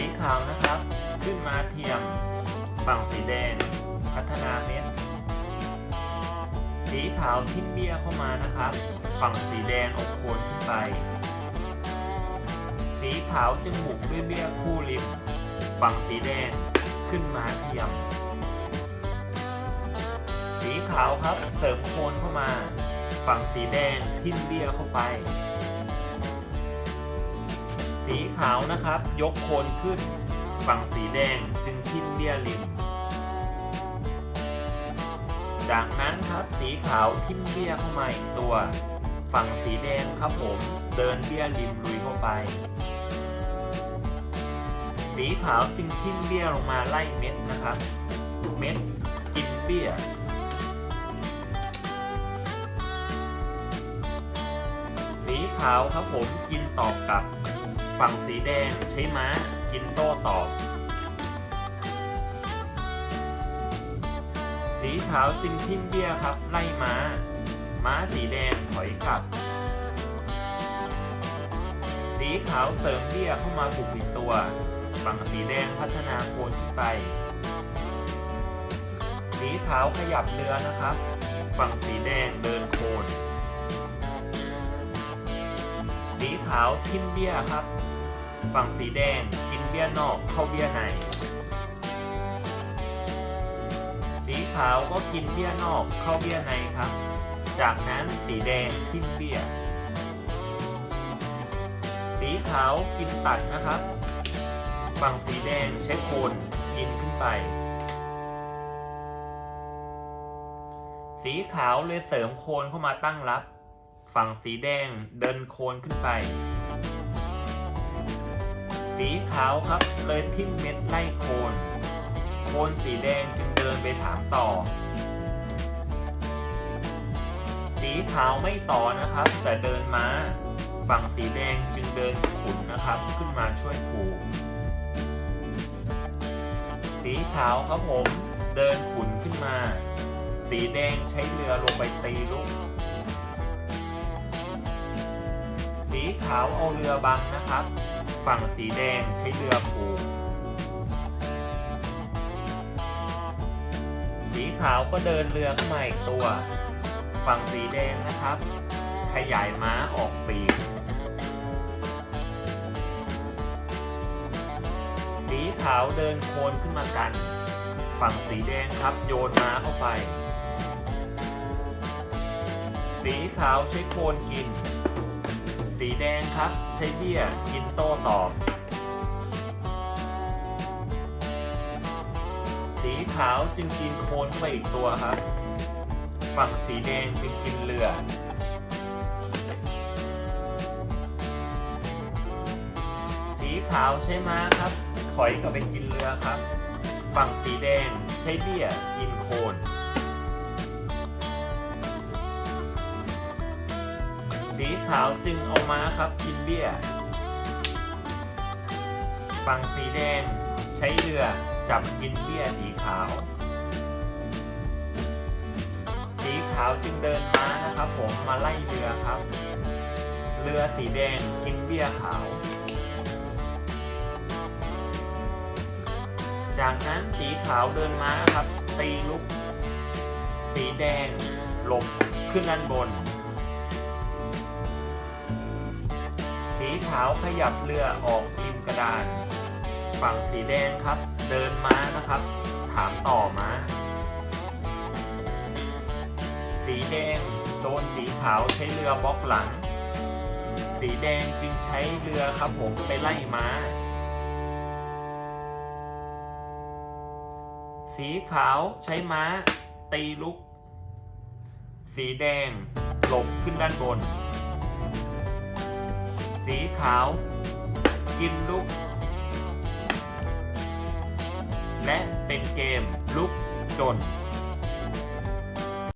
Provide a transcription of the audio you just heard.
สีขาวนะครับ ขึ้นมาเทียม ฝั่งสีแดง พัฒนาเม็ด สีขาวทิ้มเบี้ยเข้ามานะครับ ฝั่งสีแดงอาโคนขึ้นไป สีขาวจึงบุกด้วยเบี้ยคู่ริม ฝั่งสีแดงขึ้นมาเทียม สีขาวครับเสริมโคนเข้ามา ฝั่งสีแดงทิ่มเบี้ยเข้าไป สีขาวนะครับ ยกโคนขึ้น ฝั่งสีแดงจึงทิ่มเบี้ยริม จากนั้นครับสีขาวทิ่มเบี้ยเข้ามาอีกตัว ฝั่งสีแดงครับผมเดินเบี้ยริมลุยเข้าไป สีขาวจึงทิ่มเบี้ยลงมาไล่เม็ดนะครับ เม็ดกินเบี้ยสีขาวครับผมกินตอบกลับ ฝั่งสีแดงใช้ม้ากินโต้ตอบ สีขาวจึงทิ่มเบี้ยครับ ไล่ม้า ม้าสีแดงถอยกลับ สีขาวเสริมเบี้ยเข้ามาบุกอีกตัว ฝั่งสีแดงพัฒนาโคนขึ้นไป สีขาวขยับเรือนะครับ ฝั่งสีแดงเดินโคน ขาวทิ่มเบี้ยครับ ฝั่งสีแดงกินเบี้ยนอกเข้าเบี้ยใน สีขาวก็กินเบี้ยนอกเข้าเบี้ยในครับ จากนั้นสีแดงทิ่มเบี้ยสีขาวกินตัดนะครับ ฝั่งสีแดงใช้โคนกินขึ้นไป สีขาวเลยเสริมโคนเข้ามาตั้งรับ ฝั่งสีแดงเดินโคนขึ้นไป สีขาวครับเลยทิ่มเม็ดไล่โคน โคนสีแดงจึงเดินไปถามต่อ สีขาวไม่ต่อนะครับ แต่เดินมาฝั่งสีแดงจึงเดินขุนนะครับ ขึ้นมาช่วยผูกสีขาวครับผมเดินขุนขึ้นมา สีแดงใช้เรือลงไปตีลูก ขาวเอาเรือบังนะครับ ฝั่งสีแดงใช้เรือผูก สีขาวก็เดินเรือเข้ามาอีกตัว ฝั่งสีแดงนะครับ ขยายม้าออกปีก สีขาวเดินโคนขึ้นมากัน ฝั่งสีแดงครับโยนม้าเข้าไป สีขาวใช้โคนกิน สีแดงครับ ใช้เบี้ยกินโต้ตอบ สีขาวจึงกินโคนไปอีกตัวครับ ฝั่งสีแดงจึงกินเรือ สีขาวใช้ม้าครับ ถอยกลับไปกินเรือครับ ฝั่งสีแดงใช้เบี้ยกินโคน ขาวจึงเอาม้าครับกินเบี้ย ฝั่งสีแดงใช้เรือจับกินเบี้ยสีขาว สีขาวจึงเดินม้านะครับผมมาไล่เรือครับ เรือสีแดงกินเบี้ยขาว จากนั้นสีขาวเดินม้าครับตีลุก สีแดงหลบขึ้นด้านบน ขาวขยับเรือออกริมกระดาน ฝั่งสีแดงครับ เดินม้านะครับ ถามต่อม้า สีแดงโดนสีขาวใช้เรือบล็อกหลัง สีแดงจึงใช้เรือครับผมไปไล่ม้า สีขาวใช้ม้า ตีลุก สีแดงหลบขึ้นด้านบน สีขาว กินลุก และเป็นเกมลุกจน